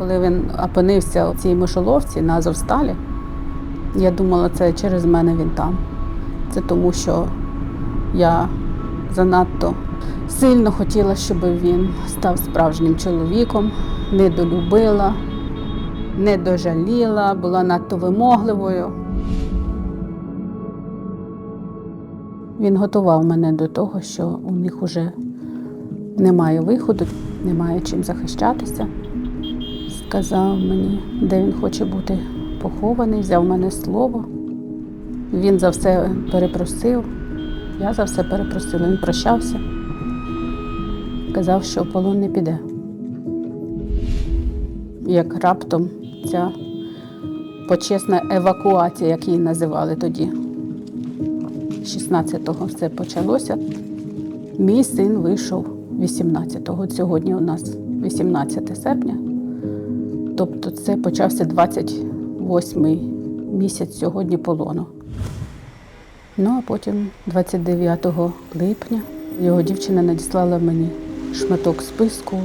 Коли він опинився в цій мишоловці на Азовсталі, я думала, це через мене він там. Це тому, що я занадто сильно хотіла, щоб він став справжнім чоловіком, недолюбила, не дожаліла, була надто вимогливою. Він готував мене до того, що у них уже немає виходу, немає чим захищатися. Сказав мені, де він хоче бути похований, взяв мене слово. Він за все перепросив, я за все перепросила. Він прощався, казав, що в полон не піде. Як раптом ця почесна евакуація, як її називали тоді, 16-го все почалося. Мій син вийшов 18-го. Сьогодні у нас 18 серпня. Тобто це почався 28-й місяць сьогодні полону. Ну а потім, 29 липня, його дівчина надіслала мені шматок списку.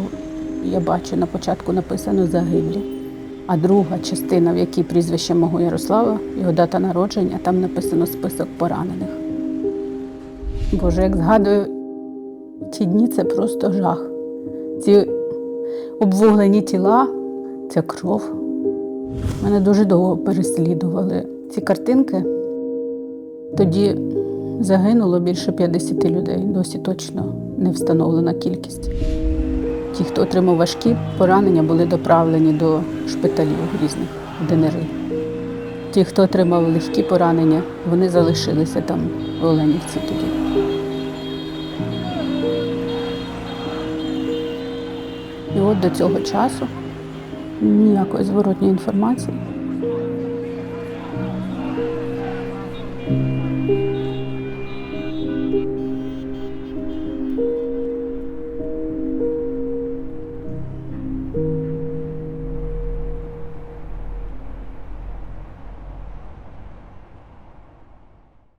Я бачу, на початку написано загиблі. А друга частина, в якій прізвище мого Ярослава, його дата народження, там написано список поранених. Боже, як згадую, ті дні це просто жах. Ці обвуглені тіла, ця кров. Мене дуже довго переслідували ці картинки. Тоді загинуло більше 50 людей, досі точно не встановлена кількість. Ті, хто отримав важкі поранення, були доправлені до шпиталів різних в ДНР. Ті, хто отримав легкі поранення, вони залишилися там в Оленівці тоді. І от до цього часу ніякої зворотньої інформації.